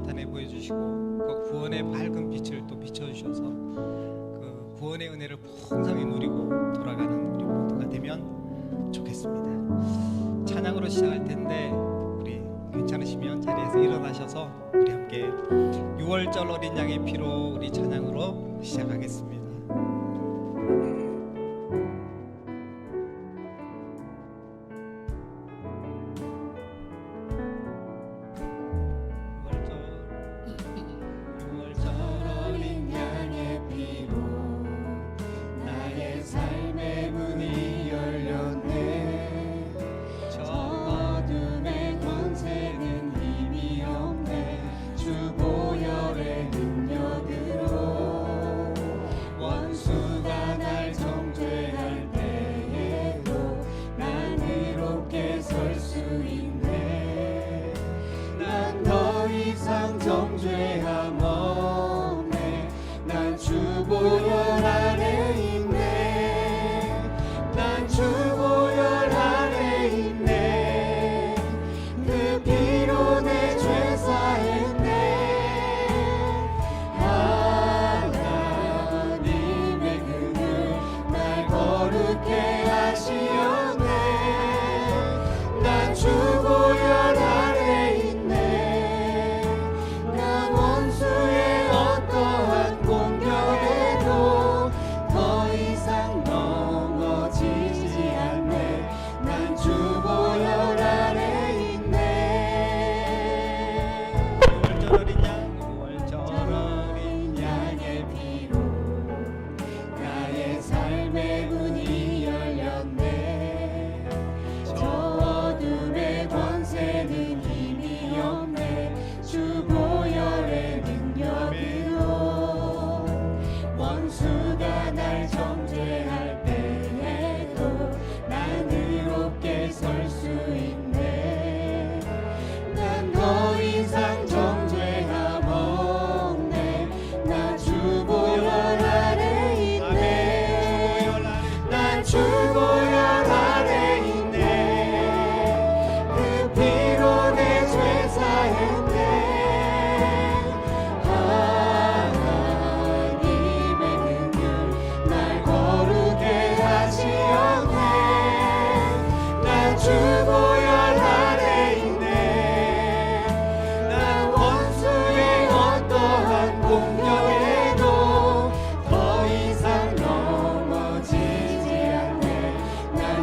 나타내 보여주시고 그 구원의 밝은 빛을 또 비춰주셔서 그 구원의 은혜를 풍성히 누리고 돌아가는 우리 모두가 되면 좋겠습니다. 찬양으로 시작할 텐데 우리 괜찮으시면 자리에서 일어나셔서 우리 함께 6월절 어린 양의 피로 우리 찬양으로 시작하겠습니다.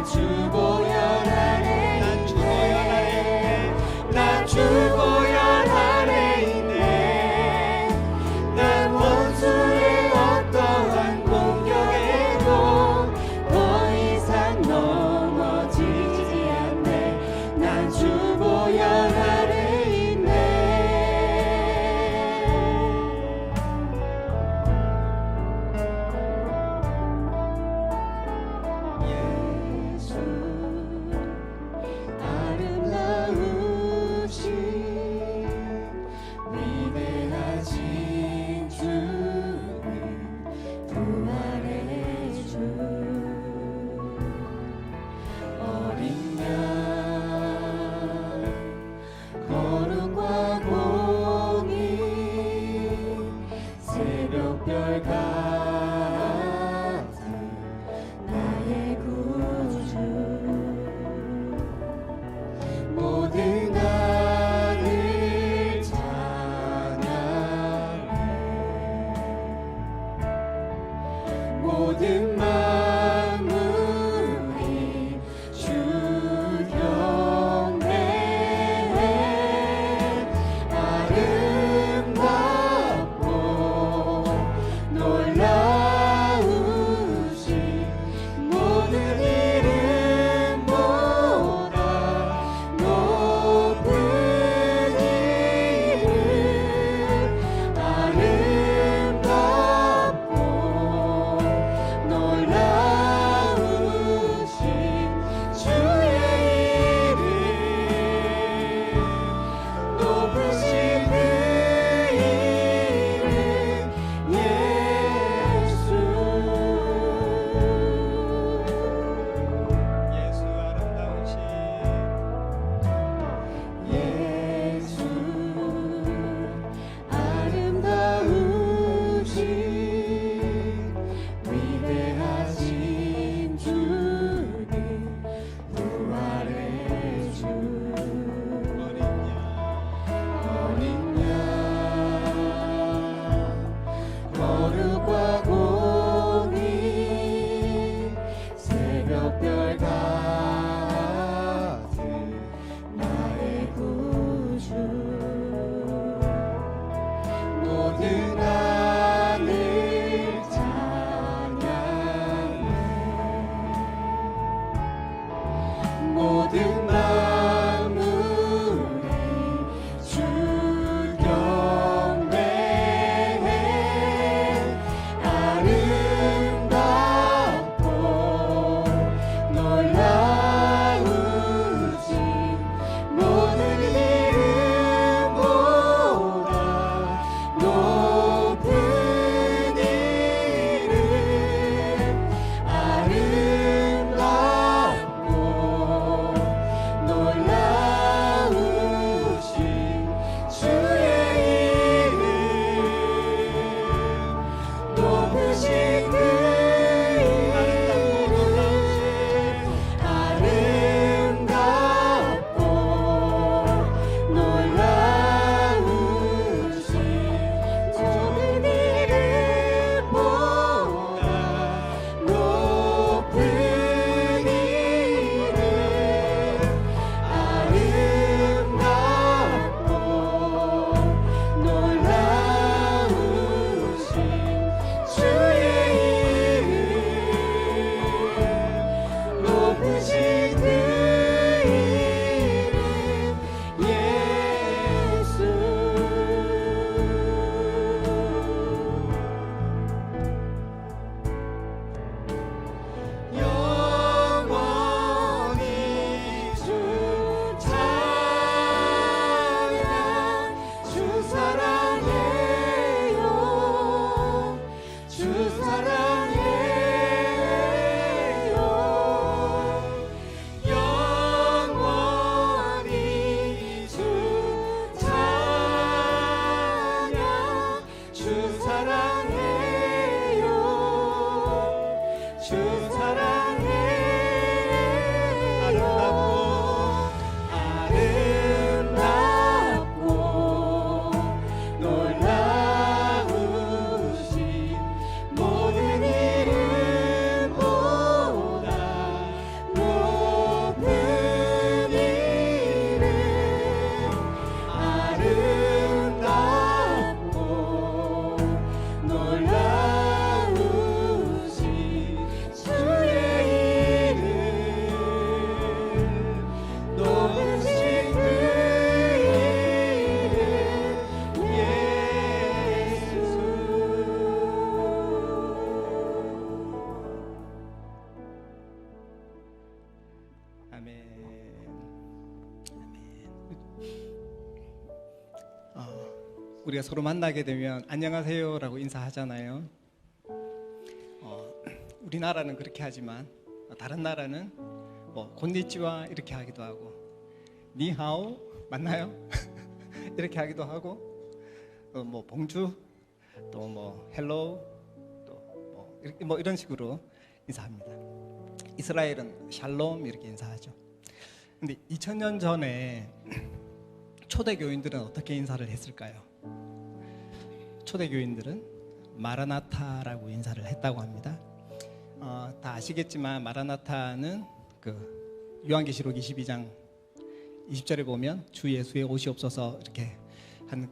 to In my 우리가 서로 만나게 되면 안녕하세요라고 인사하잖아요. 어, 우리나라는 그렇게 하지만 다른 나라는 뭐 곤니치와 이렇게 하기도 하고 니하오 맞나요? 이렇게 하기도 하고 어, 뭐 봉주 또 뭐 헬로 또뭐 이렇게 뭐 이런 식으로 인사합니다. 이스라엘은 샬롬 이렇게 인사하죠. 근데 2000년 전에 초대 교인들은 어떻게 인사를 했을까요? 초대 교인들은 마라나타라고 인사를 했다고 합니다. 어, 다 아시겠지만 마라나타는 그 요한계시록 22장 20절에 보면 주 예수의 옷이 없어서 이렇게 한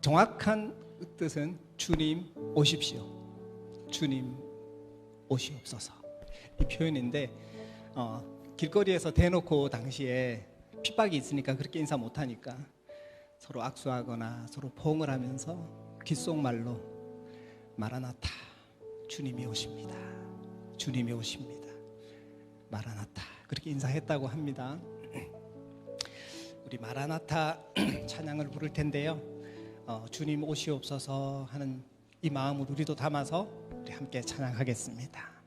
정확한 뜻은 주님 오십시오. 주님 옷이 없어서 이 표현인데 어, 길거리에서 대놓고 당시에 핍박이 있으니까 그렇게 인사 못하니까 서로 악수하거나 서로 포옹을 하면서 귓속말로 마라나타 주님이 오십니다. 주님이 오십니다. 마라나타 그렇게 인사했다고 합니다. 우리 마라나타 찬양을 부를 텐데요. 어, 주님 오시옵소서 하는 이 마음을 우리도 담아서 우리 함께 찬양하겠습니다.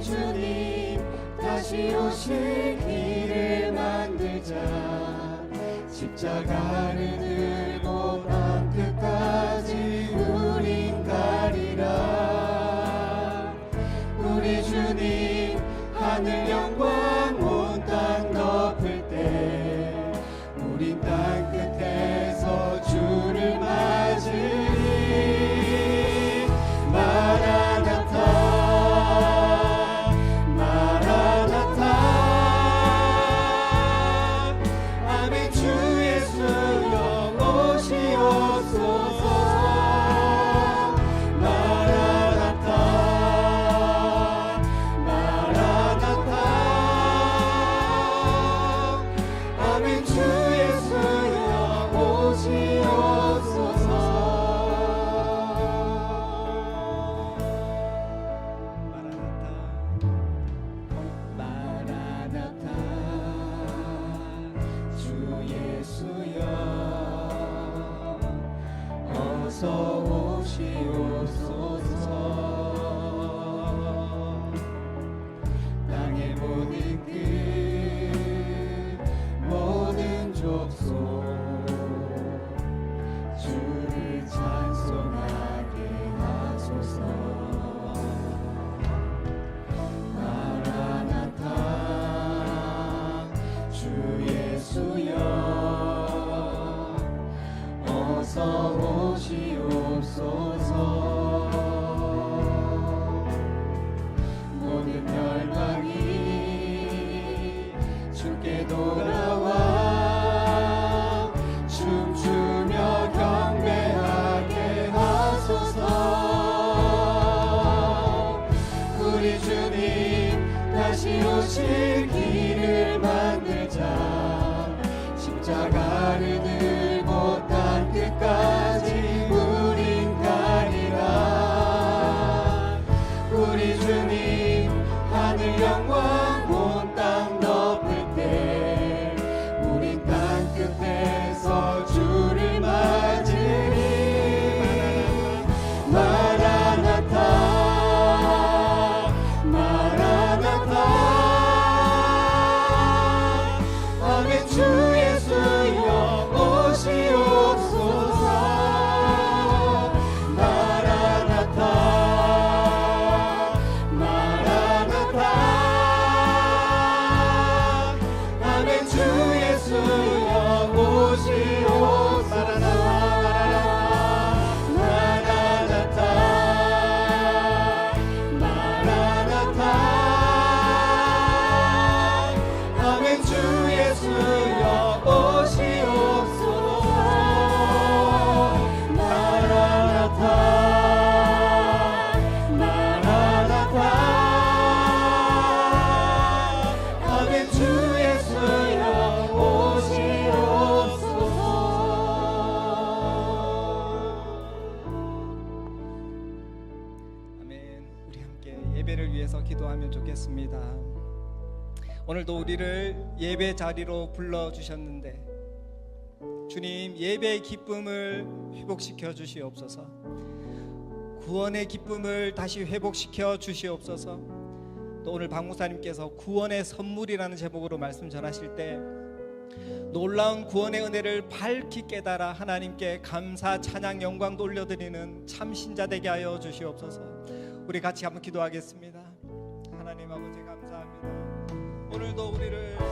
주님 다시 오실 길을 만들자. 십자가를 들고 땅 끝까지 우린 가리라. 우리 주님 하늘 땅 주시옵소서. 모든 멸망이 주께 돌아와 춤추며 경배하게 하소서. 우리 주님 다시 오시기 또 우리를 예배 자리로 불러 주셨는데 주님 예배의 기쁨을 회복시켜 주시옵소서. 구원의 기쁨을 다시 회복시켜 주시옵소서. 또 오늘 박무사님께서 구원의 선물이라는 제목으로 말씀 전하실 때 놀라운 구원의 은혜를 밝히 깨달아 하나님께 감사 찬양 영광 돌려드리는 참 신자 되게 하여 주시옵소서. 우리 같이 한번 기도하겠습니다. 하나님 아버지 감사합니다. 오늘도 우리를